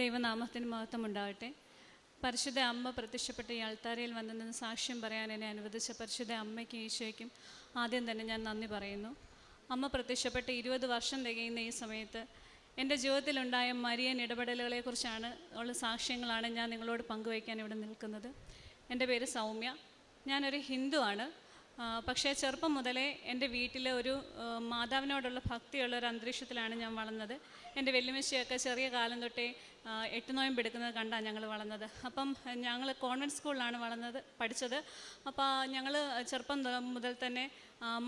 ദൈവനാമത്തിന് മഹത്വം ഉണ്ടാകട്ടെ പരിശുദ്ധ അമ്മ പ്രത്യക്ഷപ്പെട്ട ഈ അൾത്താരയിൽ വന്നതെന്ന് സാക്ഷ്യം പറയാൻ എന്നെ അനുവദിച്ച പരിശുദ്ധ അമ്മയ്ക്കും ഈശോയ്ക്കും ആദ്യം തന്നെ ഞാൻ നന്ദി പറയുന്നു. അമ്മ പ്രത്യക്ഷപ്പെട്ട് ഇരുപത് വർഷം തികയുന്ന ഈ സമയത്ത് എന്റെ ജീവിതത്തിലുണ്ടായ മരിയൻ ഇടപെടലുകളെക്കുറിച്ചാണ് ഉള്ള സാക്ഷ്യങ്ങളാണ് ഞാൻ നിങ്ങളോട് പങ്കുവയ്ക്കാൻ ഇവിടെ നിൽക്കുന്നത്. എന്റെ പേര് സൗമ്യ. ഞാനൊരു ഹിന്ദുവാണ്. പക്ഷേ ചെറുപ്പം മുതലേ എന്റെ വീട്ടിൽ ഒരു മാതാവിനോടുള്ള ഭക്തിയുള്ള ഒരു അന്തരീക്ഷത്തിലാണ് ഞാൻ വളർന്നത്. എന്റെ വെല്ലുമിശയൊക്കെ ചെറിയ കാലം തൊട്ടേ എട്ട് നോയമ്പ് എടുക്കുന്നത് കണ്ടാണ് ഞങ്ങൾ വളർന്നത്. അപ്പം ഞങ്ങൾ കോൺവെന്റ് സ്കൂളിലാണ് വളർന്നത് പഠിച്ചത്. അപ്പോൾ ഞങ്ങൾ ചെറുപ്പം മുതൽ തന്നെ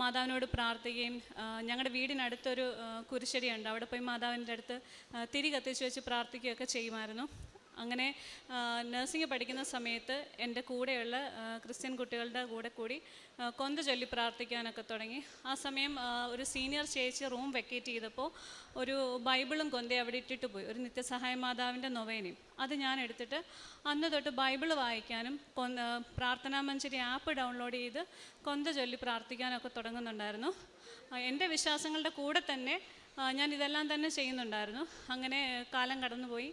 മാതാവിനോട് പ്രാർത്ഥിക്കുകയും ഞങ്ങളുടെ വീടിനടുത്തൊരു കുരിശടിയുണ്ട് അവിടെ പോയി മാതാവിന്റെ അടുത്ത് തിരി കത്തിച്ച് വെച്ച് പ്രാർത്ഥിക്കുകയൊക്കെ ചെയ്യുമായിരുന്നു. അങ്ങനെ നഴ്സിംഗ് പഠിക്കുന്ന സമയത്ത് എന്റെ കൂടെയുള്ള ക്രിസ്ത്യൻ കുട്ടികളുടെ കൂടെ കൂടി കൊന്ത ചൊല്ലി പ്രാർത്ഥിക്കാനൊക്കെ തുടങ്ങി. ആ സമയം ഒരു സീനിയർ ചേച്ചി റൂം വെക്കേറ്റ് ചെയ്തപ്പോൾ ഒരു ബൈബിളും കൊന്ത അവിടെ ഇട്ടിട്ട് പോയി. ഒരു നിത്യസഹായ മാതാവിന്റെ നൊവേനയും. അത് ഞാൻ എടുത്തിട്ട് അന്ന് തൊട്ട് ബൈബിൾ വായിക്കാനും കൊന്ത പ്രാർത്ഥനാ മഞ്ചരി ആപ്പ് ഡൗൺലോഡ് ചെയ്ത് കൊന്ത ചൊല്ലി പ്രാർത്ഥിക്കാനൊക്കെ തുടങ്ങുന്നുണ്ടായിരുന്നു. എന്റെ വിശ്വാസങ്ങളുടെ കൂടെ തന്നെ ഞാൻ ഇതെല്ലാം തന്നെ ചെയ്യുന്നുണ്ടായിരുന്നു. അങ്ങനെ കാലം കടന്നുപോയി.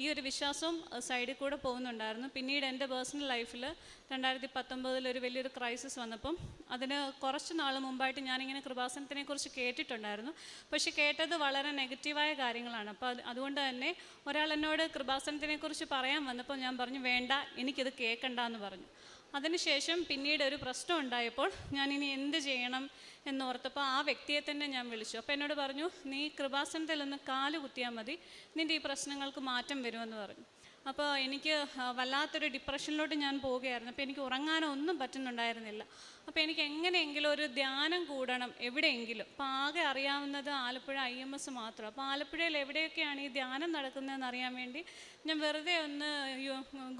ഈ ഒരു വിശ്വാസവും സൈഡിൽ കൂടെ പോകുന്നുണ്ടായിരുന്നു. പിന്നീട് എന്റെ പേഴ്സണൽ ലൈഫിൽ രണ്ടായിരത്തി പത്തൊമ്പതിൽ ഒരു വലിയൊരു ക്രൈസിസ് വന്നപ്പം അതിന് കുറച്ച് നാൾ മുമ്പായിട്ട് ഞാനിങ്ങനെ കൃപാസനത്തിനെ കുറിച്ച് കേട്ടിട്ടുണ്ടായിരുന്നു. പക്ഷെ കേട്ടത് വളരെ നെഗറ്റീവായ കാര്യങ്ങളാണ്. അപ്പോൾ അതുകൊണ്ട് തന്നെ ഒരാൾ എന്നോട് കൃപാസനത്തിനെ കുറിച്ച് പറയാൻ വന്നപ്പോൾ ഞാൻ പറഞ്ഞു വേണ്ട എനിക്കിത് കേൾക്കണ്ട എന്ന് പറഞ്ഞു. അതിനുശേഷം പിന്നീട് ഒരു പ്രശ്നം ഉണ്ടായപ്പോൾ ഞാൻ ഇനി എന്ത് ചെയ്യണം എന്നോർത്തപ്പോൾ ആ വ്യക്തിയെ തന്നെ ഞാൻ വിളിച്ചു. അപ്പോൾ എന്നോട് പറഞ്ഞു നീ കൃപാസനത്തിൽ ഒന്ന് കാൽ കുത്തിയാൽ മതി. നിന്റെ ഈ പ്രശ്നങ്ങൾക്ക് മാറ്റം വരുമെന്ന് പറഞ്ഞു. അപ്പോൾ എനിക്ക് വല്ലാത്തൊരു ഡിപ്രഷനിലോട്ട് ഞാൻ പോവുകയായിരുന്നു. അപ്പോൾ എനിക്ക് ഉറങ്ങാനോ ഒന്നും പറ്റുന്നുണ്ടായിരുന്നില്ല. അപ്പോൾ എനിക്ക് എങ്ങനെയെങ്കിലും ഒരു ധ്യാനം കൂടണം എവിടെയെങ്കിലും. അപ്പോൾ ആകെ അറിയാവുന്നത് ആലപ്പുഴ ഐ എം എസ് മാത്രം. അപ്പോൾ ആലപ്പുഴയിൽ എവിടെയൊക്കെയാണ് ഈ ധ്യാനം നടക്കുന്നതെന്ന് അറിയാൻ വേണ്ടി ഞാൻ വെറുതെ ഒന്ന്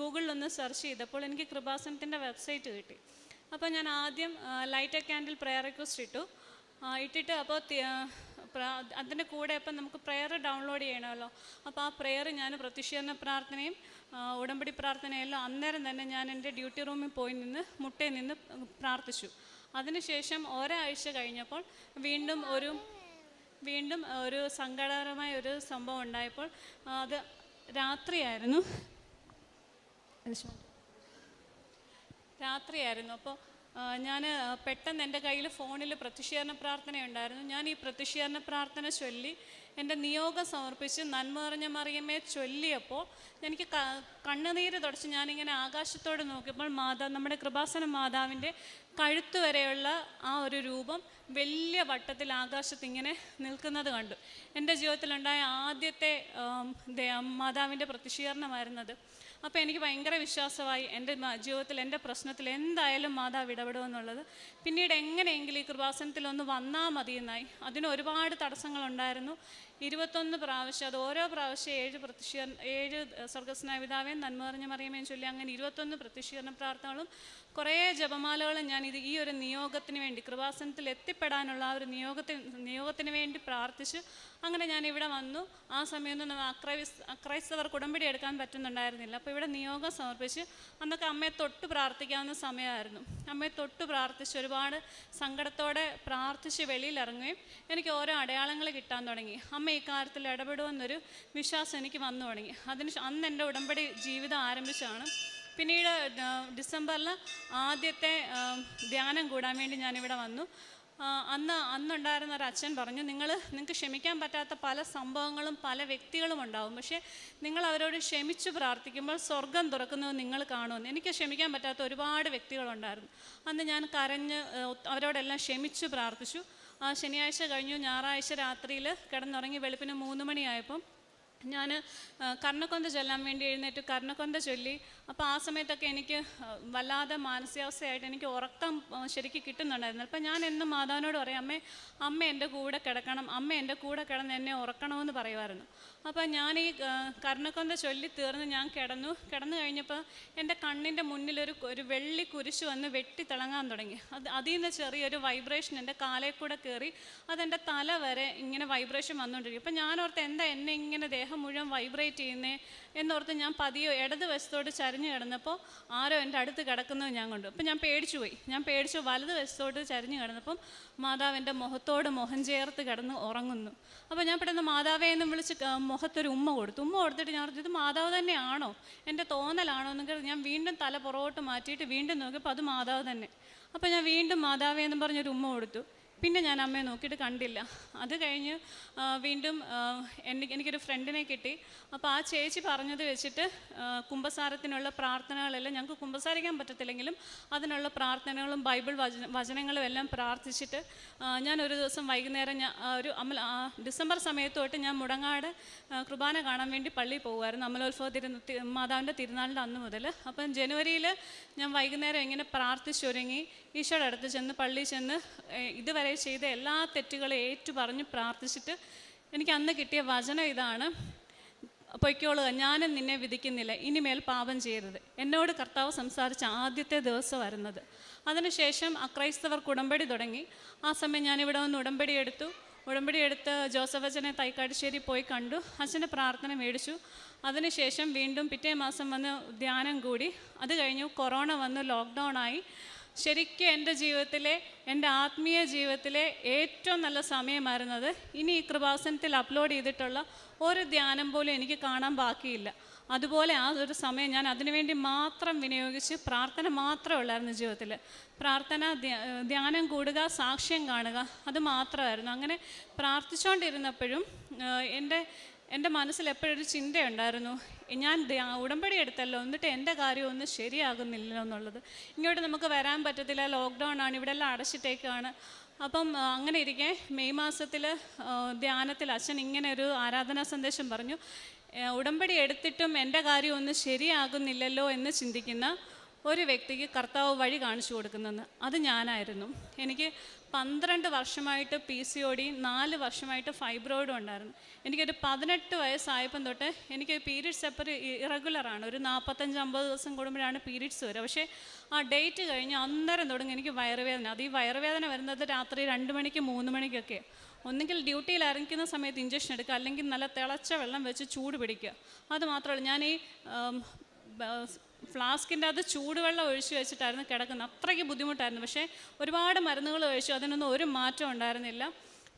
ഗൂഗിളിലൊന്ന് സെർച്ച് ചെയ്തപ്പോൾ എനിക്ക് കൃപാസനത്തിന്റെ വെബ്സൈറ്റ് കിട്ടി. അപ്പോൾ ഞാൻ ആദ്യം light a candle prayer request ഇട്ടു. ഇട്ടിട്ട് അപ്പോൾ അതിന്റെ കൂടെ അപ്പം നമുക്ക് പ്രെയർ ഡൗൺലോഡ് ചെയ്യണമല്ലോ. അപ്പോൾ ആ പ്രെയർ ഞാൻ പ്രതിഷേധ പ്രാർത്ഥനയും ഉടമ്പടി പ്രാർത്ഥനയെല്ലാം അന്നേരം തന്നെ ഞാൻ എന്റെ ഡ്യൂട്ടി റൂമിൽ പോയി നിന്ന് മുട്ടയിൽ നിന്ന് പ്രാർത്ഥിച്ചു. അതിനുശേഷം ഒരാഴ്ച കഴിഞ്ഞപ്പോൾ വീണ്ടും ഒരു വീണ്ടും ഒരു സങ്കടകരമായ ഒരു സംഭവം ഉണ്ടായപ്പോൾ അത് രാത്രിയായിരുന്നു. രാത്രിയായിരുന്നു. അപ്പോൾ ഞാൻ പെട്ടെന്ന് എന്റെ കയ്യിൽ ഫോണിൽ പ്രത്യക്ഷീകരണ പ്രാർത്ഥന ഉണ്ടായിരുന്നു. ഞാൻ ഈ പ്രത്യക്ഷീകരണ പ്രാർത്ഥന ചൊല്ലി എന്റെ നിയോഗം സമർപ്പിച്ച് നന്മ നിറഞ്ഞ മറിയമേ ചൊല്ലിയപ്പോൾ എനിക്ക് കണ്ണുനീര് തുടച്ച് ഞാനിങ്ങനെ ആകാശത്തോട് നോക്കിയപ്പോൾ മാതാ നമ്മുടെ കൃപാസന മാതാവിന്റെ കഴുത്ത് വരെയുള്ള ആ ഒരു രൂപം വലിയ വട്ടത്തിൽ ആകാശത്ത് ഇങ്ങനെ നിൽക്കുന്നത് കണ്ടു. എന്റെ ജീവിതത്തിലുണ്ടായ ആദ്യത്തെ മാതാവിന്റെ പ്രത്യക്ഷീകരണമായിരുന്നത് അപ്പോൾ എനിക്ക് ഭയങ്കര വിശ്വാസമായി എന്റെ ജീവിതത്തിൽ എന്റെ പ്രശ്നത്തിൽ എന്തായാലും മാതാവ് ഇടപെടുമെന്നുള്ളത്. പിന്നീട് എങ്ങനെയെങ്കിലും ഈ കൃപാസനത്തിൽ ഒന്ന് വന്നാൽ മതിയെന്നായി. അതിന് ഒരുപാട് തടസ്സങ്ങളുണ്ടായിരുന്നു. ഇരുപത്തൊന്ന് പ്രാവശ്യം അത് ഓരോ പ്രാവശ്യം ഏഴ് പ്രത്യക്ഷീകരണ ഏഴ് സ്വർഗസ്നായ പിതാവേയും നന്മ നിറഞ്ഞ മറിയമേയും ചൊല്ലി അങ്ങനെ ഇരുപത്തൊന്ന് പ്രത്യക്ഷീകരണ പ്രാർത്ഥനകളും കുറേ ജപമാലകളും ഞാൻ ഇത് ഈ ഒരു നിയോഗത്തിന് വേണ്ടി കൃപാസനത്തിൽ എത്തിപ്പെടാനുള്ള ആ ഒരു നിയോഗത്തിന് നിയോഗത്തിന് വേണ്ടി പ്രാർത്ഥിച്ച് അങ്ങനെ ഞാൻ ഇവിടെ വന്നു. ആ സമയമൊന്നും അക്രൈസ്തവർ അക്രൈസ് അക്രൈസ്തവർ കുടമ്പടി എടുക്കാൻ പറ്റുന്നുണ്ടായിരുന്നില്ല. അപ്പോൾ ഇവിടെ നിയോഗം സമർപ്പിച്ച് അന്നൊക്കെ അമ്മയെ തൊട്ട് പ്രാർത്ഥിക്കാവുന്ന സമയമായിരുന്നു. അമ്മയെ തൊട്ട് പ്രാർത്ഥിച്ച് ഒരുപാട് സങ്കടത്തോടെ പ്രാർത്ഥിച്ച് വെളിയിലിറങ്ങുകയും എനിക്ക് ഓരോ അടയാളങ്ങൾ കിട്ടാൻ തുടങ്ങി. അമ്മ ഈ കാര്യത്തിൽ ഇടപെടുമെന്നൊരു വിശ്വാസം എനിക്ക് വന്നു തുടങ്ങി. അതിന് അന്ന് എന്റെ ഉടമ്പടി ജീവിതം ആരംഭിച്ചാണ് പിന്നീട് ഡിസംബറിൽ ആദ്യത്തെ ധ്യാനം കൂടാൻ വേണ്ടി ഞാനിവിടെ വന്നു. അന്ന് അന്നുണ്ടായിരുന്ന ഒരു അച്ഛൻ പറഞ്ഞു നിങ്ങൾ നിങ്ങൾക്ക് ക്ഷമിക്കാൻ പറ്റാത്ത പല സംഭവങ്ങളും പല വ്യക്തികളും ഉണ്ടാവും. പക്ഷേ നിങ്ങൾ അവരോട് ക്ഷമിച്ച് പ്രാർത്ഥിക്കുമ്പോൾ സ്വർഗം തുറക്കുന്നത് നിങ്ങൾ കാണുമെന്ന്. എനിക്ക് ക്ഷമിക്കാൻ പറ്റാത്ത ഒരുപാട് വ്യക്തികളുണ്ടായിരുന്നു. അന്ന് ഞാൻ കരഞ്ഞ് അവരോടെല്ലാം ക്ഷമിച്ച് പ്രാർത്ഥിച്ചു. ശനിയാഴ്ച കഴിഞ്ഞു. ഞായറാഴ്ച രാത്രിയിൽ കിടന്നുറങ്ങി വെളുപ്പിന് മൂന്ന് മണിയായപ്പം ഞാൻ കർണക്കൊന്ത ചൊല്ലാൻ വേണ്ടി എഴുന്നേറ്റ് കർണക്കൊന്ത ചൊല്ലി. അപ്പോൾ ആ സമയത്തൊക്കെ എനിക്ക് ആ, വല്ലാതെ മാനസികാവസ്ഥയായിട്ട് എനിക്ക് ഉറക്കം ശരിക്കും കിട്ടുന്നുണ്ടായിരുന്നു. അപ്പം ഞാൻ എന്നും മാതാവിനോട് പറയും അമ്മേ അമ്മ എന്റെ കൂടെ കിടക്കണം അമ്മ എന്റെ കൂടെ കിടന്ന് എന്നെ ഉറക്കണമെന്ന് പറയുമായിരുന്നു. അപ്പോൾ ഞാൻ ഈ കർണക്കൊന്ത ചൊല്ലി തീർന്ന് ഞാൻ കിടന്നു. കിടന്നു കഴിഞ്ഞപ്പോൾ എന്റെ കണ്ണിന്റെ മുന്നിൽ ഒരു ഒരു വെള്ളി കുരിശ് വന്ന് വെട്ടി തിളങ്ങാൻ തുടങ്ങി. അത് അതിൽ നിന്ന് ചെറിയൊരു വൈബ്രേഷൻ എന്റെ കാലേ കൂടെ കയറി അതെന്റെ തല വരെ ഇങ്ങനെ വൈബ്രേഷൻ വന്നുകൊണ്ടിരിക്കും. അപ്പം ഞാനോർത്ത് എന്താ എന്നെ ഇങ്ങനെ ദേഹം മുഴുവൻ വൈബ്രേറ്റ് ചെയ്യുന്നേ എന്നോർത്ത് ഞാൻ പതിയോ ഇടത് വശത്തോട്ട് ചരിഞ്ഞ് കിടന്നപ്പോൾ ആരോ എന്റെ അടുത്ത് കിടക്കുന്നത് ഞാൻ കൊണ്ടു. അപ്പം ഞാൻ പേടിച്ചു പോയി. ഞാൻ പേടിച്ചു വലത് വശത്തോട്ട് ചരിഞ്ഞ് കിടന്നപ്പം മാതാവിന്റെ മുഖത്തോട് മുഖം ചേർത്ത് കിടന്ന് ഉറങ്ങുന്നു. അപ്പോൾ ഞാൻ പെട്ടെന്ന് മാതാവേ എന്ന് വിളിച്ച് മുഖത്തൊരു ഉമ്മ കൊടുത്തു. ഉമ്മ കൊടുത്തിട്ട് ഞാൻ പറഞ്ഞു ഇത് മാതാവ് തന്നെയാണോ? എന്റെ തോന്നലാണോ? എന്നൊക്കെ ഞാൻ വീണ്ടും തല പുറകോട്ട് മാറ്റിയിട്ട് വീണ്ടും നോക്കിയപ്പോൾ അത് മാതാവ് തന്നെ. അപ്പോൾ ഞാൻ വീണ്ടും മാതാവേ എന്ന് പറഞ്ഞൊരു ഉമ്മ കൊടുത്തു. പിന്നെ ഞാൻ അമ്മയെ നോക്കിയിട്ട് കണ്ടില്ല. അത് കഴിഞ്ഞ് വീണ്ടും എനിക്ക് എനിക്കൊരു ഫ്രണ്ടിനെ കിട്ടി. അപ്പോൾ ആ ചേച്ചി പറഞ്ഞത് വെച്ചിട്ട് കുംഭസാരത്തിനുള്ള പ്രാർത്ഥനകളെല്ലാം ഞങ്ങൾക്ക് കുംഭസാരിക്കാൻ പറ്റത്തില്ലെങ്കിലും അതിനുള്ള പ്രാർത്ഥനകളും ബൈബിൾ വചന വചനങ്ങളും എല്ലാം പ്രാർത്ഥിച്ചിട്ട് ഞാൻ ഒരു ദിവസം വൈകുന്നേരം ഞാൻ ഒരു അമ്മ ഡിസംബർ സമയത്ത് തൊട്ട് ഞാൻ മുടങ്ങാട് കുർബാന കാണാൻ വേണ്ടി പള്ളിയിൽ പോകുമായിരുന്നു അമലോത്സവ തിരു മാതാവിന്റെ തിരുനാളിന്റെ അന്ന് മുതൽ. അപ്പം ജനുവരിയിൽ ഞാൻ വൈകുന്നേരം ഇങ്ങനെ പ്രാർത്ഥിച്ചൊരുങ്ങി ഈശോയുടെ അടുത്ത് ചെന്ന് പള്ളിയിൽ ചെന്ന് ഏ, ഇതുവരെ ചെയ്ത എല്ലാ തെറ്റുകളും ഏറ്റു പറഞ്ഞ് പ്രാർത്ഥിച്ചിട്ട് എനിക്ക് അന്ന് കിട്ടിയ വചനം ഇതാണ്. പൊയ്ക്കോളുക ഞാനും നിന്നെ വിധിക്കുന്നില്ല. ഇനിമേൽ പാപം ചെയ്യരുത്. എന്നോട് കർത്താവ് സംസാരിച്ച ആദ്യത്തെ ദിവസം വരുന്നത്. അതിനുശേഷം അക്രൈസ്തവർ ഉടമ്പടി തുടങ്ങി. ആ സമയം ഞാനിവിടെ വന്ന് ഉടമ്പടി എടുത്തു. ഉടമ്പടി എടുത്ത് ജോസഫ് അച്ഛനെ തൈക്കാട്ടുശ്ശേരി പോയി കണ്ടു. അച്ഛന്റെ പ്രാർത്ഥന മേടിച്ചു. അതിനുശേഷം വീണ്ടും പിറ്റേ മാസം വന്ന് ധ്യാനം കൂടി. അത് കഴിഞ്ഞു കൊറോണ വന്ന് ലോക്ക്ഡൗൺ ആയി. ശരിക്കും എന്റെ ജീവിതത്തിലെ എന്റെ ആത്മീയ ജീവിതത്തിലെ ഏറ്റവും നല്ല സമയമായിരുന്നത് ഇനി ഈ കൃപാസനത്തിൽ അപ്ലോഡ് ചെയ്തിട്ടുള്ള ഒരു ധ്യാനം പോലും എനിക്ക് കാണാൻ ബാക്കിയില്ല. അതുപോലെ ആ ഒരു സമയം ഞാൻ അതിനുവേണ്ടി മാത്രം വിനിയോഗിച്ച് പ്രാർത്ഥന മാത്രമേ ഉള്ളായിരുന്നു ജീവിതത്തിൽ പ്രാർത്ഥന ധ്യാനം കൂടുക സാക്ഷ്യം കാണുക അത് മാത്രമായിരുന്നു. അങ്ങനെ പ്രാർത്ഥിച്ചുകൊണ്ടിരുന്നപ്പോഴും എന്റെ എന്റെ മനസ്സിൽ എപ്പോഴൊരു ചിന്തയുണ്ടായിരുന്നു ഞാൻ ഉടമ്പടി എടുത്തല്ലോ എന്നിട്ട് എന്റെ കാര്യം ഒന്നും ശരിയാകുന്നില്ലല്ലോ എന്നുള്ളത്. ഇങ്ങോട്ട് നമുക്ക് വരാൻ പറ്റത്തില്ല ലോക്ക്ഡൗൺ ആണ് ഇവിടെ എല്ലാം അടച്ചിട്ടേക്കാണ്. അപ്പം അങ്ങനെ ഇരിക്കെ മെയ് മാസത്തിൽ ധ്യാനത്തിൽ അച്ഛൻ ഇങ്ങനെ ഒരു ആരാധനാ സന്ദേശം പറഞ്ഞു ഉടമ്പടി എടുത്തിട്ടും എന്റെ കാര്യം ഒന്നും ശരിയാകുന്നില്ലല്ലോ എന്ന് ചിന്തിക്കുന്ന ഒരു വ്യക്തിക്ക് കർത്താവ് വഴി കാണിച്ചു കൊടുക്കുന്നതെന്ന്. അത് ഞാനായിരുന്നു. എനിക്ക് പന്ത്രണ്ട് വർഷമായിട്ട് പി സി ഒ ഡി നാല് വർഷമായിട്ട് ഫൈബ്രോയിഡും ഉണ്ടായിരുന്നു. എനിക്കൊരു പതിനെട്ട് വയസ്സായപ്പം തൊട്ട് എനിക്ക് പീരീഡ്സ് എപ്പോൾ ഇറഗുലറാണ് ഒരു നാൽപ്പത്തഞ്ച് അമ്പത് ദിവസം കൂടുമ്പോഴാണ് പീരീഡ്സ് വരിക. പക്ഷേ ആ ഡേറ്റ് കഴിഞ്ഞ് അന്നേരം തുടങ്ങി എനിക്ക് വയറുവേദന. അത് ഈ വയറുവേദന വരുന്നത് രാത്രി രണ്ട് മണിക്ക് മൂന്ന് മണിക്കൊക്കെ. ഒന്നുകിൽ ഡ്യൂട്ടിയിൽ ഇറങ്ങിക്കുന്ന സമയത്ത് ഇഞ്ചക്ഷൻ എടുക്കുക. അല്ലെങ്കിൽ നല്ല തിളച്ച വെള്ളം വെച്ച് ചൂട് പിടിക്കുക. അത് മാത്രമല്ല ഞാൻ ഈ ഫ്ലാസ്കിന്റെ അത് ചൂടുവെള്ളം ഒഴിച്ച് വെച്ചിട്ടായിരുന്നു കിടക്കുന്നത്. അത്രയ്ക്ക് ബുദ്ധിമുട്ടായിരുന്നു. പക്ഷേ ഒരുപാട് മരുന്നുകൾ ഒഴിച്ചു. അതിനൊന്നും ഒരു മാറ്റം ഉണ്ടായിരുന്നില്ല.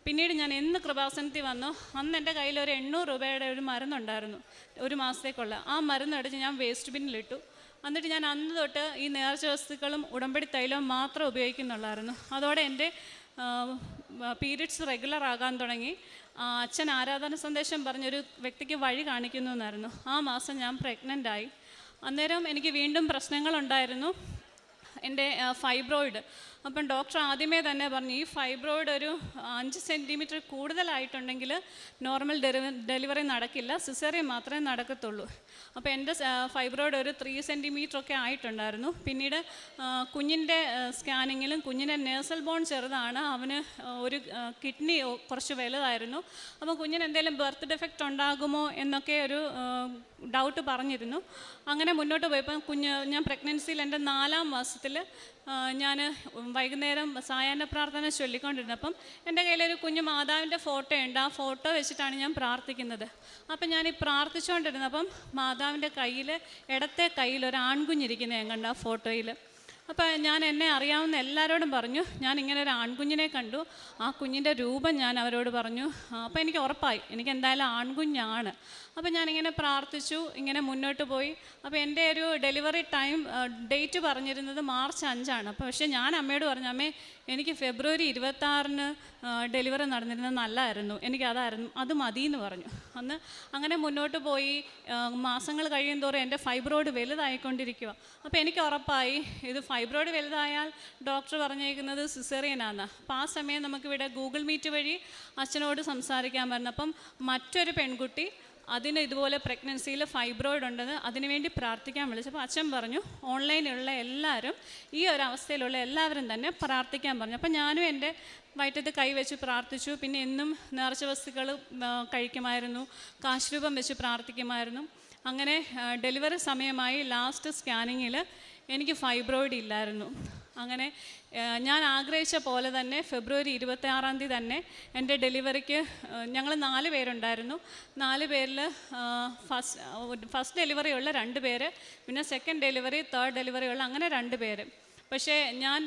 പിന്നീട് ഞാൻ എന്ന് കൃപാസനത്തിൽ വന്നു. അന്ന് എന്റെ കയ്യിൽ ഒരു എണ്ണൂറ് രൂപയുടെ ഒരു മരുന്നുണ്ടായിരുന്നു ഒരു മാസത്തേക്കുള്ള. ആ മരുന്ന് അടിച്ച് ഞാൻ വേസ്റ്റ് ബിന്നിലിട്ടു എന്നിട്ട് ഞാൻ അന്ന് തൊട്ട് ഈ നേർച്ച വസ്തുക്കളും ഉടമ്പടി തൈലവും മാത്രം ഉപയോഗിക്കുന്നുള്ളായിരുന്നു. അതോടെ എന്റെ പീരീഡ്സ് റെഗുലർ ആകാൻ തുടങ്ങി. അച്ഛൻ ആരാധന സന്ദേശം പറഞ്ഞൊരു വ്യക്തിക്ക് വഴി കാണിക്കുന്നു എന്നായിരുന്നു. ആ മാസം ഞാൻ പ്രഗ്നന്റ് ആയി. അന്നേരം എനിക്ക് വീണ്ടും പ്രശ്നങ്ങളുണ്ടായിരുന്നു. എന്റെ ഫൈബ്രോയിഡ് അപ്പം ഡോക്ടർ ആദ്യമേ തന്നെ പറഞ്ഞു ഈ ഫൈബ്രോയിഡ് ഒരു അഞ്ച് സെന്റിമീറ്റർ കൂടുതലായിട്ടുണ്ടെങ്കിൽ നോർമൽ ഡെലിവ ഡെലിവറി നടക്കില്ല. സിസേറിയൻ മാത്രമേ നടക്കത്തുള്ളൂ. അപ്പോൾ എന്റെ ഫൈബ്രോയിഡ് ഒരു ത്രീ ഒക്കെ ആയിട്ടുണ്ടായിരുന്നു. പിന്നീട് കുഞ്ഞിന്റെ സ്കാനിങ്ങിലും കുഞ്ഞിന്റെ നേഴ്സൽ ബോൺ ചെറുതാണ്. അവന് ഒരു കിഡ്നി കുറച്ച് വലുതായിരുന്നു. അപ്പോൾ കുഞ്ഞിന് എന്തെങ്കിലും ബർത്ത് ഡിഫക്റ്റ് ഉണ്ടാകുമോ എന്നൊക്കെ ഒരു ഡൗട്ട് പറഞ്ഞിരുന്നു. അങ്ങനെ മുന്നോട്ട് പോയപ്പോൾ കുഞ്ഞ് ഞാൻ പ്രഗ്നൻസിയിൽ എന്റെ നാലാം മാസത്തിൽ ഞാൻ വൈകുന്നേരം സായാഹ്ന പ്രാർത്ഥന ചൊല്ലിക്കൊണ്ടിരുന്നപ്പം എന്റെ കയ്യിലൊരു കുഞ്ഞു മാതാവിന്റെ ഫോട്ടോ ഉണ്ട് ആ ഫോട്ടോ വെച്ചിട്ടാണ് ഞാൻ പ്രാർത്ഥിക്കുന്നത്. അപ്പം ഞാൻ ഈ പ്രാർത്ഥിച്ചുകൊണ്ടിരുന്നപ്പം മാതാവിന്റെ കയ്യിൽ ഇടത്തെ കയ്യിൽ ഒരു ആൺകുഞ്ഞിരിക്കുന്നത് ഞാൻ കണ്ട ആ ഫോട്ടോയിൽ. അപ്പോൾ ഞാൻ എന്നെ അറിയാവുന്ന എല്ലാവരോടും പറഞ്ഞു ഞാൻ ഇങ്ങനെ ഒരു ആൺകുഞ്ഞിനെ കണ്ടു. ആ കുഞ്ഞിന്റെ രൂപം ഞാൻ അവരോട് പറഞ്ഞു. അപ്പോൾ എനിക്ക് ഉറപ്പായി എനിക്ക് എന്തായാലും ആൺകുഞ്ഞാണ്. അപ്പോൾ ഞാനിങ്ങനെ പ്രാർത്ഥിച്ചു ഇങ്ങനെ മുന്നോട്ട് പോയി. അപ്പോൾ എന്റെ ഒരു ഡെലിവറി ടൈം ഡേറ്റ് പറഞ്ഞിരുന്നത് മാർച്ച് അഞ്ചാണ്. അപ്പോൾ പക്ഷേ ഞാൻ അമ്മയോട് പറഞ്ഞു അമ്മേ എനിക്ക് ഫെബ്രുവരി ഇരുപത്താറിന് ഡെലിവറി നടന്നിരുന്നത് നല്ലതായിരുന്നു എനിക്ക് അതായിരുന്നു അത് മതി എന്ന് പറഞ്ഞു. അന്ന് അങ്ങനെ മുന്നോട്ട് പോയി മാസങ്ങൾ കഴിയും തോറും എന്റെ ഫൈബ്രോയിഡ് വലുതായിക്കൊണ്ടിരിക്കുക അപ്പോൾ എനിക്ക് ഉറപ്പായി ഇത് ഫൈബ്രോയിഡ് വലുതായാൽ ഡോക്ടർ പറഞ്ഞേക്കുന്നത് സിസേറിയനാണ് അപ്പോൾ ആ സമയം നമുക്കിവിടെ ഗൂഗിൾ മീറ്റ് വഴി അച്ഛനോട് സംസാരിക്കാൻ പറഞ്ഞു. അപ്പം മറ്റൊരു പെൺകുട്ടി അതിന് ഇതുപോലെ പ്രഗ്നൻസിയിൽ ഫൈബ്രോയിഡ് ഉണ്ടെന്ന് അതിനുവേണ്ടി പ്രാർത്ഥിക്കാൻ വിളിച്ചപ്പോൾ അച്ഛൻ പറഞ്ഞു ഓൺലൈനിലുള്ള എല്ലാവരും ഈ ഒരു അവസ്ഥയിലുള്ള എല്ലാവരും തന്നെ പ്രാർത്ഥിക്കാൻ പറഞ്ഞു. അപ്പോൾ ഞാനും എന്റെ വയറ്റത്ത് കൈവച്ച് പ്രാർത്ഥിച്ചു. പിന്നെ എന്നും നേർച്ച വസ്തുക്കൾ കഴിക്കുമായിരുന്നു. കാശ്രൂപം വെച്ച് പ്രാർത്ഥിക്കുമായിരുന്നു. അങ്ങനെ ഡെലിവറി സമയമായി ലാസ്റ്റ് സ്കാനിങ്ങിൽ എനിക്ക് ഫൈബ്രോയിഡ് ഇല്ലായിരുന്നു. അങ്ങനെ ഞാൻ ആഗ്രഹിച്ച പോലെ തന്നെ ഫെബ്രുവരി ഇരുപത്തി ആറാം തീയതി തന്നെ എന്റെ ഡെലിവറിക്ക് ഞങ്ങൾ നാല് പേരുണ്ടായിരുന്നു. നാല് പേരിൽ ഫസ്റ്റ് ഫസ്റ്റ് ഡെലിവറി ഉള്ള രണ്ട് പേര് പിന്നെ സെക്കൻഡ് ഡെലിവറി തേർഡ് ഡെലിവറി ഉള്ള അങ്ങനെ രണ്ട് പേര്. പക്ഷേ ഞാൻ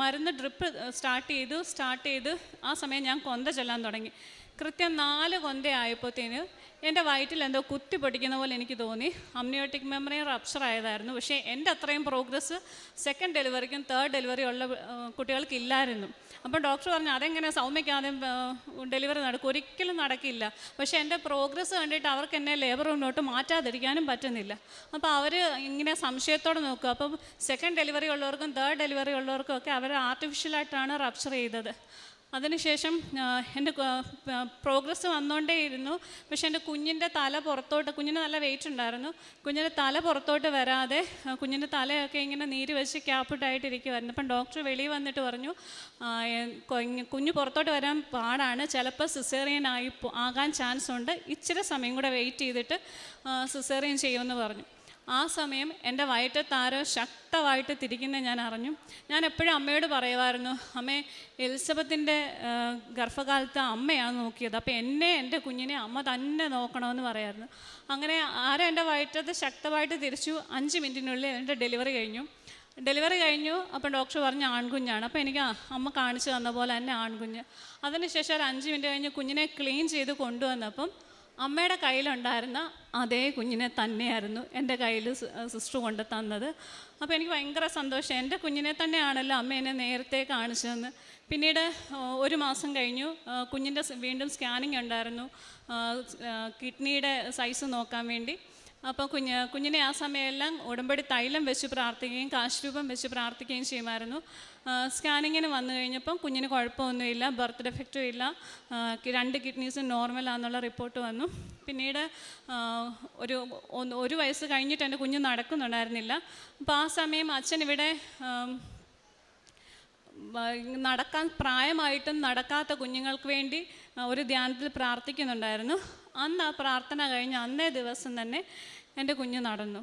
മരുന്ന് ഡ്രിപ്പ് സ്റ്റാർട്ട് ചെയ്തു സ്റ്റാർട്ട് ചെയ്ത് ആ സമയം ഞാൻ കൊന്ത ചൊല്ലാൻ തുടങ്ങി. കൃത്യം നാല് കൊന്ത ആയപ്പോഴത്തേന് എന്റെ വയറ്റിൽ എന്തോ കുത്തി പൊടിക്കുന്ന പോലെ എനിക്ക് തോന്നി. അമ്നിയോട്ടിക് മെമ്മറി റപ്ചർ ആയതായിരുന്നു. പക്ഷേ എന്റെ അത്രയും പ്രോഗ്രസ് സെക്കൻഡ് ഡെലിവറിക്കും തേർഡ് ഡെലിവറി ഉള്ള കുട്ടികൾക്ക് ഇല്ലായിരുന്നു അപ്പോൾ ഡോക്ടർ പറഞ്ഞു അതെങ്ങനെ സൗമ്യക്ക് ആദ്യം ഡെലിവറി നടക്കും? ഒരിക്കലും നടക്കില്ല. പക്ഷേ എന്റെ പ്രോഗ്രസ് കണ്ടിട്ട് അവർക്ക് എന്നെ ലേബർ മുന്നോട്ട് മാറ്റാതിരിക്കാനും പറ്റുന്നില്ല. അപ്പോൾ അവർ ഇങ്ങനെ സംശയത്തോടെ നോക്കുക. അപ്പം സെക്കൻഡ് ഡെലിവറി ഉള്ളവർക്കും തേർഡ് ഡെലിവറി ഉള്ളവർക്കും ഒക്കെ അവർ ആർട്ടിഫിഷ്യലായിട്ടാണ് റപ്ചർ ചെയ്തത്. അതിനുശേഷം എന്റെ പ്രോഗ്രസ് വന്നുകൊണ്ടേയിരുന്നു പക്ഷെ എന്റെ കുഞ്ഞിന്റെ തല പുറത്തോട്ട് കുഞ്ഞിന് നല്ല വെയിറ്റ് ഉണ്ടായിരുന്നു. കുഞ്ഞിന്റെ തല പുറത്തോട്ട് വരാതെ കുഞ്ഞിന്റെ തലയൊക്കെ ഇങ്ങനെ നീര് വെച്ച് ക്യാപ്പിട്ടായിട്ടിരിക്കുമായിരുന്നു അപ്പം ഡോക്ടർ വെളിയിൽ വന്നിട്ട് പറഞ്ഞു കുഞ്ഞ് പുറത്തോട്ട് വരാൻ പാടാണ്. ചിലപ്പോൾ സിസേറിയൻ ആയി ആകാൻ ചാൻസ് ഉണ്ട്. ഇച്ചിരി സമയം കൂടെ വെയിറ്റ് ചെയ്തിട്ട് സിസേറിയൻ ചെയ്യുമെന്ന് പറഞ്ഞു. ആ സമയം എന്റെ വയറ്റത്ത് ആരോ ശക്തമായിട്ട് തിരിക്കുന്ന ഞാൻ അറിഞ്ഞു. ഞാൻ എപ്പോഴും അമ്മയോട് പറയുമായിരുന്നു അമ്മേ എലിസബത്തിന്റെ ഗർഭകാലത്ത് അമ്മയാണ് നോക്കിയത്. അപ്പോൾ എന്നെ എന്റെ കുഞ്ഞിനെ അമ്മ തന്നെ നോക്കണമെന്ന് പറയായിരുന്നു. അങ്ങനെ ആരോ എന്റെ വയറ്റത്ത് ശക്തമായിട്ട് തിരിച്ചു? അഞ്ച് മിനിറ്റിനുള്ളിൽ എന്റെ ഡെലിവറി കഴിഞ്ഞു. ഡെലിവറി കഴിഞ്ഞു. അപ്പം ഡോക്ടർ പറഞ്ഞു ആൺകുഞ്ഞാണ്. അപ്പോൾ എനിക്ക് അമ്മ കാണിച്ചു തന്ന പോലെ തന്നെ ആൺകുഞ്ഞ്. അതിനുശേഷം ഒരു അഞ്ച് മിനിറ്റ് കഴിഞ്ഞ് കുഞ്ഞിനെ ക്ലീൻ ചെയ്ത് കൊണ്ടുവന്നപ്പം അമ്മയുടെ കയ്യിലുണ്ടായിരുന്ന അതേ കുഞ്ഞിനെ തന്നെയായിരുന്നു എന്റെ കയ്യിൽ സിസ്റ്റർ കൊണ്ട് തന്നത്. അപ്പോൾ എനിക്ക് ഭയങ്കര സന്തോഷം. എന്റെ കുഞ്ഞിനെ തന്നെയാണല്ലോ അമ്മ എന്നെ നേരത്തെ കാണിച്ചതെന്ന്. പിന്നീട് ഒരു മാസം കഴിഞ്ഞു കുഞ്ഞിന്റെ വീണ്ടും സ്കാനിങ് ഉണ്ടായിരുന്നു. കിഡ്നിയുടെ സൈസ് നോക്കാൻ വേണ്ടി. അപ്പോൾ കുഞ്ഞ് കുഞ്ഞിനെ ആ സമയമെല്ലാം ഉടമ്പടി തൈലം വെച്ച് പ്രാർത്ഥിക്കുകയും കാശ്രൂപം വെച്ച് പ്രാർത്ഥിക്കുകയും ചെയ്യുമായിരുന്നു. സ്കാനിങ്ങിന് വന്നു കഴിഞ്ഞപ്പം കുഞ്ഞിന് കുഴപ്പമൊന്നുമില്ല ബർത്ത് ഡെഫക്റ്റും ഇല്ല. രണ്ട് കിഡ്നീസും നോർമലാണെന്നുള്ള റിപ്പോർട്ട് വന്നു. പിന്നീട് ഒരു ഒരു വയസ്സ് കഴിഞ്ഞിട്ട് എന്റെ കുഞ്ഞ് നടക്കുന്നുണ്ടായിരുന്നില്ല. അപ്പോൾ ആ സമയം അച്ഛൻ ഇവിടെ നടക്കാൻ പ്രായമായിട്ടും നടക്കാത്ത കുഞ്ഞുങ്ങൾക്ക് വേണ്ടി ഒരു ധ്യാനത്തിൽ പ്രാർത്ഥിക്കുന്നുണ്ടായിരുന്നു. അന്ന് ആ പ്രാർത്ഥന കഴിഞ്ഞ് അന്നേ ദിവസം തന്നെ എന്റെ കുഞ്ഞ് നടന്നു.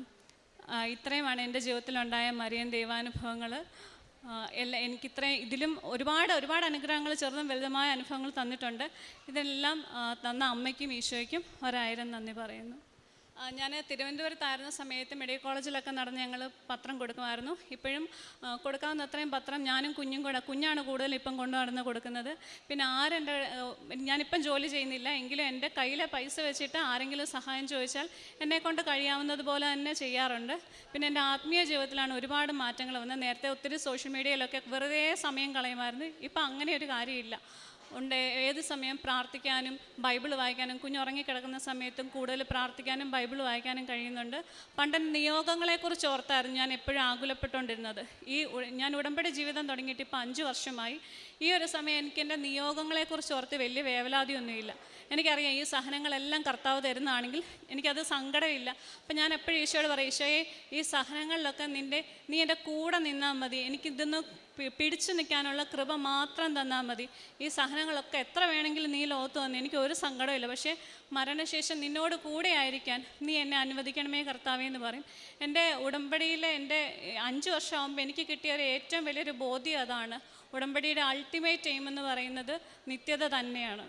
ഇത്രയുമാണ് എന്റെ ജീവിതത്തിലുണ്ടായ മരിയൻ ദൈവാനുഭവങ്ങൾ. എല്ലാം എനിക്കിത്രയും ഇതിലും ഒരുപാട് ഒരുപാട് അനുഗ്രഹങ്ങൾ ചെറുതും വലുതുമായ അനുഭവങ്ങൾ തന്നിട്ടുണ്ട്. ഇതെല്ലാം തന്ന അമ്മയ്ക്കും ഈശോയ്ക്കും ഒരായിരം നന്ദി പറയുന്നു. ഞാൻ തിരുവനന്തപുരത്തായിരുന്ന സമയത്ത് മെഡിക്കൽ കോളേജിലൊക്കെ നടന്ന് ഞങ്ങൾ പത്രം കൊടുക്കുമായിരുന്നു. ഇപ്പോഴും കൊടുക്കാവുന്ന അത്രയും പത്രം ഞാനും കുഞ്ഞും കൂടെ കുഞ്ഞാണ് കൂടുതൽ ഇപ്പം കൊണ്ടു നടന്ന് കൊടുക്കുന്നത്. പിന്നെ ആരെന്റെ ഞാനിപ്പം ജോലി ചെയ്യുന്നില്ല. എങ്കിലും എന്റെ കയ്യിലെ പൈസ വെച്ചിട്ട് ആരെങ്കിലും സഹായം ചോദിച്ചാൽ എന്നെ കൊണ്ട് കഴിയാവുന്നത് പോലെ തന്നെ ചെയ്യാറുണ്ട്. പിന്നെ എന്റെ ആത്മീയ ജീവിതത്തിലാണ് ഒരുപാട് മാറ്റങ്ങൾ വന്നത്. നേരത്തെ ഒത്തിരി സോഷ്യൽ മീഡിയയിലൊക്കെ വെറുതെ സമയം കളയുമായിരുന്നു. ഇപ്പം അങ്ങനെ ഒരു കാര്യമില്ല. ഉണ്ട്. ഏത് സമയം പ്രാർത്ഥിക്കാനും ബൈബിൾ വായിക്കാനും കുഞ്ഞുറങ്ങിക്കിടക്കുന്ന സമയത്തും കൂടുതൽ പ്രാർത്ഥിക്കാനും ബൈബിൾ വായിക്കാനും കഴിയുന്നുണ്ട്. പണ്ട് നിയോഗങ്ങളെക്കുറിച്ച് ഓർത്തായിരുന്നു ഞാൻ എപ്പോഴും ആകുലപ്പെട്ടുകൊണ്ടിരുന്നത്. ഈ ഞാൻ ഉടമ്പടി ജീവിതം തുടങ്ങിയിട്ട് ഇപ്പോൾ അഞ്ച് വർഷമായി. ഈ ഒരു സമയം എനിക്ക് എന്റെ നിയോഗങ്ങളെക്കുറിച്ച് ഓർത്ത് വലിയ വേവലാതിയൊന്നുമില്ല. എനിക്കറിയാം ഈ സഹനങ്ങളെല്ലാം കർത്താവ് തരുന്നതാണെങ്കിൽ എനിക്കത് സങ്കടമില്ല. അപ്പം ഞാൻ എപ്പോഴും ഈശോയോട് പറയും ഈശോയെ ഈ സഹനങ്ങളിലൊക്കെ നിന്റെ നീ എന്റെ കൂടെ നിന്നാൽ മതി. എനിക്കിതൊന്ന് പിടിച്ചു നിൽക്കാനുള്ള കൃപ മാത്രം തന്നാൽ മതി. ഈ സഹനങ്ങളൊക്കെ എത്ര വേണമെങ്കിലും നീ ലോകത്ത് വന്ന് എനിക്ക് ഒരു സങ്കടമില്ല പക്ഷേ മരണശേഷം നിന്നോട് കൂടെ ആയിരിക്കാൻ നീ എന്നെ അനുവദിക്കണമേ കർത്താവേ എന്ന് പറയും. എന്റെ ഉടമ്പടിയിലെ എന്റെ അഞ്ച് വർഷമാകുമ്പോൾ എനിക്ക് കിട്ടിയ ഒരു ഏറ്റവും വലിയൊരു ബോധ്യം അതാണ് ഉടമ്പടിയുടെ അൾട്ടിമേറ്റ് എയിം എന്ന് പറയുന്നത് നിത്യത തന്നെയാണ്.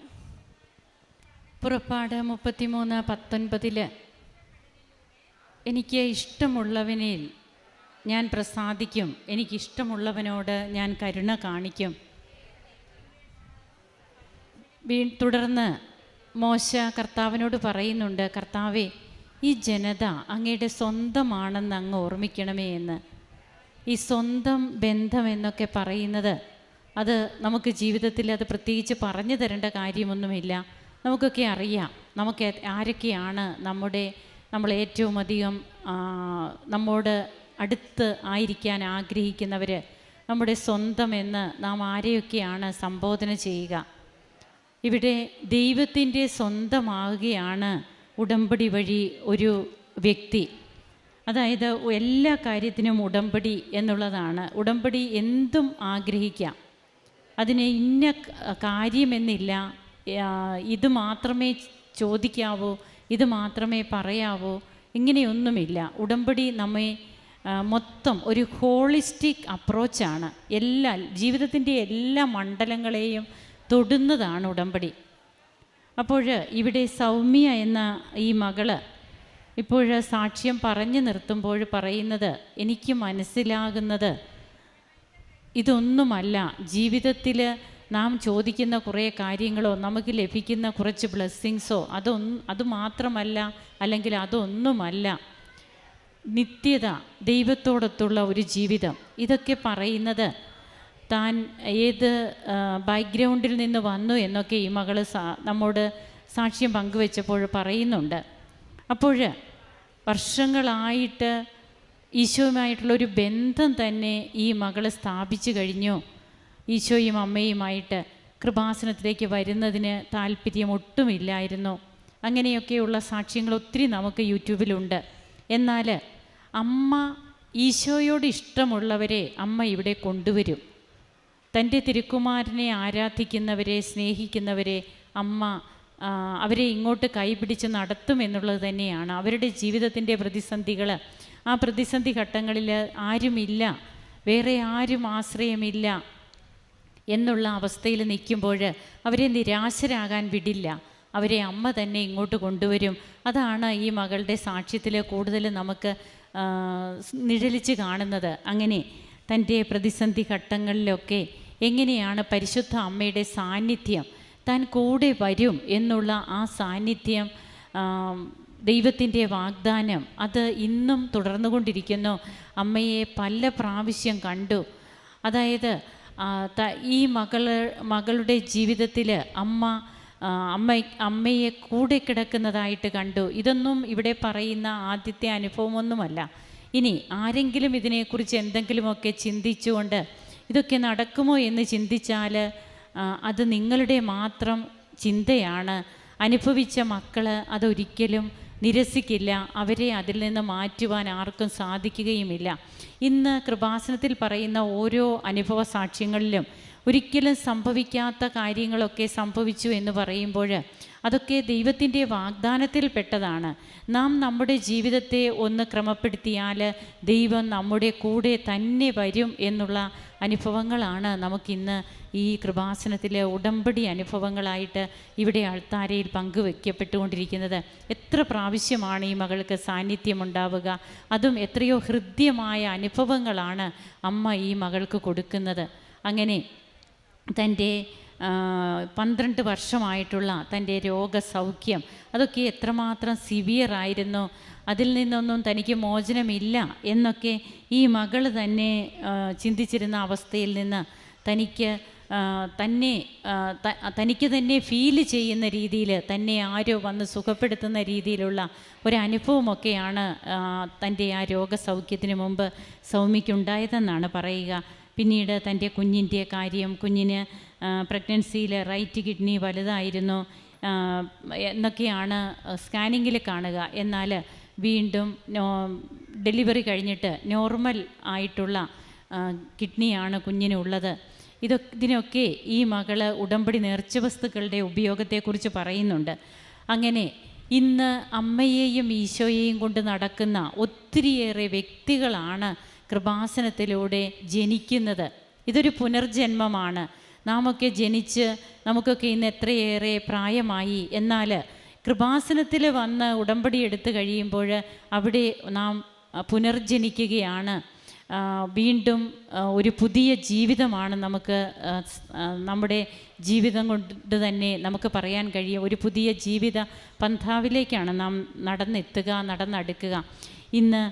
പുറപ്പാട് മുപ്പത്തിമൂന്ന് പത്തൊൻപതിൽ എനിക്ക് ഇഷ്ടമുള്ളവനിൽ ഞാൻ പ്രസാദിക്കും. എനിക്കിഷ്ടമുള്ളവനോട് ഞാൻ കരുണ കാണിക്കും. വീ തുടർന്ന് മോശ കർത്താവിനോട് പറയുന്നുണ്ട് കർത്താവേ ഈ ജനത അങ്ങയുടെ സ്വന്തമാണെന്ന് അങ്ങ് ഓർമ്മിക്കണമേ എന്ന്. ഈ സ്വന്തം ബന്ധം എന്നൊക്കെ പറയുന്നത് അത് നമുക്ക് ജീവിതത്തിൽ അത് പ്രത്യേകിച്ച് പറഞ്ഞു തരേണ്ട കാര്യമൊന്നുമില്ല. നമുക്കൊക്കെ അറിയാം. നമുക്ക് ആരൊക്കെയാണ് നമ്മുടെ നമ്മൾ ഏറ്റവും അധികം നമ്മോട് അടുത്ത് ആയിരിക്കാൻ ആഗ്രഹിക്കുന്നവർ നമ്മുടെ സ്വന്തം എന്ന് നാം ആരെയൊക്കെയാണ് സംബോധന ചെയ്യുക? ഇവിടെ ദൈവത്തിന്റെ സ്വന്തമാവുകയാണ് ഉടമ്പടി വഴി ഒരു വ്യക്തി. അതായത് എല്ലാ കാര്യത്തിനും ഉടമ്പടി എന്നുള്ളതാണ്. ഉടമ്പടി എന്തും ആഗ്രഹിക്കാം. അതിനെ ഇന്ന കാര്യമെന്നില്ല. ഇത് മാത്രമേ ചോദിക്കാവോ ഇത് മാത്രമേ പറയാവോ ഇങ്ങനെയൊന്നുമില്ല. ഉടമ്പടി നമ്മെ മൊത്തം ഒരു ഹോളിസ്റ്റിക് അപ്രോച്ചാണ്. എല്ലാ ജീവിതത്തിന്റെ എല്ലാ മണ്ഡലങ്ങളെയും തൊടുന്നതാണ് ഉടമ്പടി. അപ്പോൾ ഇവിടെ സൗമ്യ എന്ന ഈ മകൾ ഇപ്പോൾ സാക്ഷ്യം പറഞ്ഞു നിർത്തുമ്പോൾ പറയുന്നത് എനിക്ക് മനസ്സിലാകുന്നത് ഇതൊന്നുമല്ല. ജീവിതത്തിൽ നാം ചോദിക്കുന്ന കുറേ കാര്യങ്ങളോ നമുക്ക് ലഭിക്കുന്ന കുറച്ച് ബ്ലെസ്സിങ്സോ അതൊന്ന് അതുമാത്രമല്ല അല്ലെങ്കിൽ അതൊന്നുമല്ല. നിത്യത ദൈവത്തോടൊത്തുള്ള ഒരു ജീവിതം. ഇതൊക്കെ പറയുന്നത് താൻ ഏത് ബാക്ക്ഗ്രൗണ്ടിൽ നിന്ന് വന്നു എന്നൊക്കെ ഈ മകൾ നമ്മോട് സാക്ഷ്യം പങ്കുവെച്ചപ്പോൾ പറയുന്നുണ്ട്. അപ്പോൾ വർഷങ്ങളായിട്ട് ഈശോയുമായിട്ടുള്ള ഒരു ബന്ധം തന്നെ ഈ മകൾ സ്ഥാപിച്ചു കഴിഞ്ഞു. ഈശോയും അമ്മയുമായിട്ട് കൃപാസനത്തിലേക്ക് വരുന്നതിന് താല്പര്യം ഒട്ടുമില്ലായിരുന്നു. അങ്ങനെയൊക്കെയുള്ള സാക്ഷ്യങ്ങൾ ഒത്തിരി നമുക്ക് യൂട്യൂബിലുണ്ട്. എന്നാൽ അമ്മ ഈശോയോട് ഇഷ്ടമുള്ളവരെ അമ്മ ഇവിടെ കൊണ്ടുവരും. തന്റെ തിരുക്കുമാരനെ ആരാധിക്കുന്നവരെ സ്നേഹിക്കുന്നവരെ അമ്മ അവരെ ഇങ്ങോട്ട് കൈപിടിച്ച് നടത്തും എന്നുള്ളത് തന്നെയാണ്. അവരുടെ ജീവിതത്തിന്റെ പ്രതിസന്ധികൾ ആ പ്രതിസന്ധി ഘട്ടങ്ങളിൽ ആരുമില്ല. വേറെ ആരും ആശ്രയമില്ല എന്നുള്ള അവസ്ഥയിൽ നിൽക്കുമ്പോൾ അവരെ നിരാശരാകാൻ വിടില്ല. അവരെ അമ്മ തന്നെ ഇങ്ങോട്ട് കൊണ്ടുവരും. അതാണ് ഈ മകളുടെ സാക്ഷ്യത്തിൽ കൂടുതൽ നമുക്ക് നിഴലിച്ച് കാണുന്നത്. അങ്ങനെ തന്റെ പ്രതിസന്ധി ഘട്ടങ്ങളിലൊക്കെ എങ്ങനെയാണ് പരിശുദ്ധ അമ്മയുടെ സാന്നിധ്യം താൻ കൂടെ വരും എന്നുള്ള ആ സാന്നിധ്യം ദൈവത്തിന്റെ വാഗ്ദാനം അത് ഇന്നും തുടർന്നുകൊണ്ടിരിക്കുന്നു. അമ്മയെ പല പ്രാവശ്യം കണ്ടു. അതായത് ഈ മകൾ മകളുടെ ജീവിതത്തിൽ അമ്മ അമ്മ അമ്മയെ കൂടെ കിടക്കുന്നതായിട്ട് കണ്ടു. ഇതൊന്നും ഇവിടെ പറയുന്ന ആദ്യത്തെ അനുഭവമൊന്നുമല്ല. ഇനി ആരെങ്കിലും ഇതിനെക്കുറിച്ച് എന്തെങ്കിലുമൊക്കെ ചിന്തിച്ചുകൊണ്ട് ഇതൊക്കെ നടക്കുമോ എന്ന് ചിന്തിച്ചാൽ അത് നിങ്ങളുടെ മാത്രം ചിന്തയാണ്. അനുഭവിച്ച മക്കൾ അതൊരിക്കലും നിരസിക്കില്ല. അവരെ അതിൽ നിന്ന് മാറ്റുവാൻ ആർക്കും സാധിക്കുകയുമില്ല. ഇന്ന് കൃപാസനത്തിൽ പറയുന്ന ഓരോ അനുഭവ സാക്ഷ്യങ്ങളിലും ഒരിക്കലും സംഭവിക്കാത്ത കാര്യങ്ങളൊക്കെ സംഭവിച്ചു എന്ന് പറയുമ്പോൾ അതൊക്കെ ദൈവത്തിന്റെ വാഗ്ദാനത്തിൽ പെട്ടതാണ്. നാം നമ്മുടെ ജീവിതത്തെ ഒന്ന് ക്രമപ്പെടുത്തിയാൽ ദൈവം നമ്മുടെ കൂടെ തന്നെ വരും എന്നുള്ള അനുഭവങ്ങളാണ് നമുക്കിന്ന് ഈ കൃപാസനത്തിലെ ഉടമ്പടി അനുഭവങ്ങളായിട്ട് ഇവിടെ അൾത്താരയിൽ പങ്കുവെക്കപ്പെട്ടുകൊണ്ടിരിക്കുന്നത്. എത്ര പ്രാവശ്യമാണ് ഈ മകൾക്ക് സാന്നിധ്യമുണ്ടാവുക? അതും എത്രയോ ഹൃദ്യമായ അനുഭവങ്ങളാണ് അമ്മ ഈ മകൾക്ക് കൊടുക്കുന്നത്. അങ്ങനെ തന്റെ പന്ത്രണ്ട് വർഷമായിട്ടുള്ള തന്റെ രോഗസൗഖ്യം അതൊക്കെ എത്രമാത്രം സിവിയർ ആയിരുന്നു അതിൽ നിന്നൊന്നും തനിക്ക് മോചനമില്ല എന്നൊക്കെ ഈ മകൾ തന്നെ ചിന്തിച്ചിരുന്ന അവസ്ഥയിൽ നിന്ന് തനിക്ക് തന്നെ തനിക്ക് തന്നെ ഫീൽ ചെയ്യുന്ന രീതിയിൽ തന്നെ ആരോ വന്ന് സുഖപ്പെടുത്തുന്ന രീതിയിലുള്ള ഒരനുഭവമൊക്കെയാണ് തന്റെ ആ രോഗസൗഖ്യത്തിന് മുമ്പ് സൗമ്യക്കുണ്ടായതെന്നാണ് പറയുക. പിന്നീട് തന്റെ കുഞ്ഞിന്റെ കാര്യം കുഞ്ഞിന് പ്രഗ്നൻസിയിൽ റൈറ്റ് കിഡ്നി വലുതായിരുന്നു എന്നൊക്കെയാണ് സ്കാനിങ്ങിൽ കാണുക. എന്നാൽ വീണ്ടും ഡെലിവറി കഴിഞ്ഞിട്ട് നോർമൽ ആയിട്ടുള്ള കിഡ്നിയാണ് കുഞ്ഞിനുള്ളത്. ഇതൊക്കെ ഇതിനൊക്കെ ഈ മകൾ ഉടമ്പടി നേർച്ച വസ്തുക്കളുടെ ഉപയോഗത്തെക്കുറിച്ച് പറയുന്നുണ്ട്. അങ്ങനെ ഇന്ന് അമ്മയെയും ഈശോയെയും കൊണ്ട് നടക്കുന്ന ഒത്തിരിയേറെ വ്യക്തികളാണ് കൃപാസനത്തിലൂടെ ജനിക്കുന്നത്. ഇതൊരു പുനർജന്മമാണ്. നാമൊക്കെ ജനിച്ച് നമുക്കൊക്കെ ഇന്ന് എത്രയേറെ പ്രായമായി. എന്നാൽ കൃപാസനത്തിൽ വന്ന് ഉടമ്പടി എടുത്തു കഴിയുമ്പോൾ അവിടെ നാം പുനർജനിക്കുകയാണ്. വീണ്ടും ഒരു പുതിയ ജീവിതമാണ് നമുക്ക് നമ്മുടെ ജീവിതം കൊണ്ട് തന്നെ നമുക്ക് പറയാൻ കഴിയും. ഒരു പുതിയ ജീവിത പന്ഥാവിലേക്കാണ് നാം നടന്നെത്തുക നടന്നെടുക്കുക. ഇന്ന്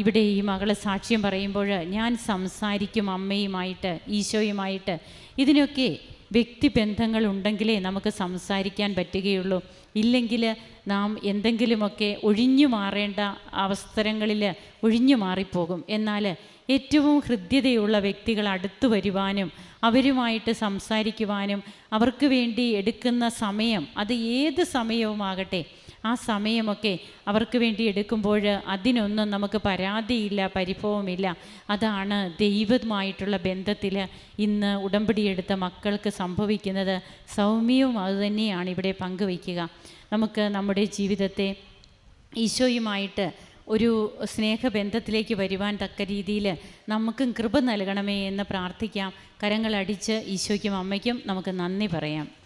ഇവിടെ ഈ മകളെ സാക്ഷ്യം പറയുമ്പോൾ ഞാൻ സംസാരിക്കും അമ്മയുമായിട്ട് ഈശോയുമായിട്ട്. ഇതിനൊക്കെ വ്യക്തിബന്ധങ്ങൾ ഉണ്ടെങ്കിലേ നമുക്ക് സംസാരിക്കാൻ പറ്റുകയുള്ളൂ. ഇല്ലെങ്കിൽ നാം എന്തെങ്കിലുമൊക്കെ ഒഴിഞ്ഞു മാറേണ്ട അവസരങ്ങളിൽ ഒഴിഞ്ഞു മാറിപ്പോകും. എന്നാൽ ഏറ്റവും ഹൃദ്യതയുള്ള വ്യക്തികൾ അടുത്തു വരുവാനും അവരുമായിട്ട് സംസാരിക്കുവാനും അവർക്ക് വേണ്ടി എടുക്കുന്ന സമയം അത് ഏത് സമയവുമാകട്ടെ ആ സമയമൊക്കെ അവർക്ക് വേണ്ടി എടുക്കുമ്പോൾ അതിനൊന്നും നമുക്ക് പരാതിയില്ല പരിഭവമില്ല. അതാണ് ദൈവമായിട്ടുള്ള ബന്ധത്തിൽ ഇന്ന് ഉടമ്പടിയെടുത്ത മക്കൾക്ക് സംഭവിക്കുന്നത്. സൗമ്യവും അതുതന്നെയാണ് ഇവിടെ പങ്കുവയ്ക്കുക. നമുക്ക് നമ്മുടെ ജീവിതത്തെ ഈശോയുമായിട്ട് ഒരു സ്നേഹബന്ധത്തിലേക്ക് വരുവാൻ തക്ക രീതിയിൽ നമുക്കും കൃപ നൽകണമേ എന്ന് പ്രാർത്ഥിക്കാം. കരങ്ങളടിച്ച് ഈശോയ്ക്കും അമ്മയ്ക്കും നമുക്ക് നന്ദി പറയാം.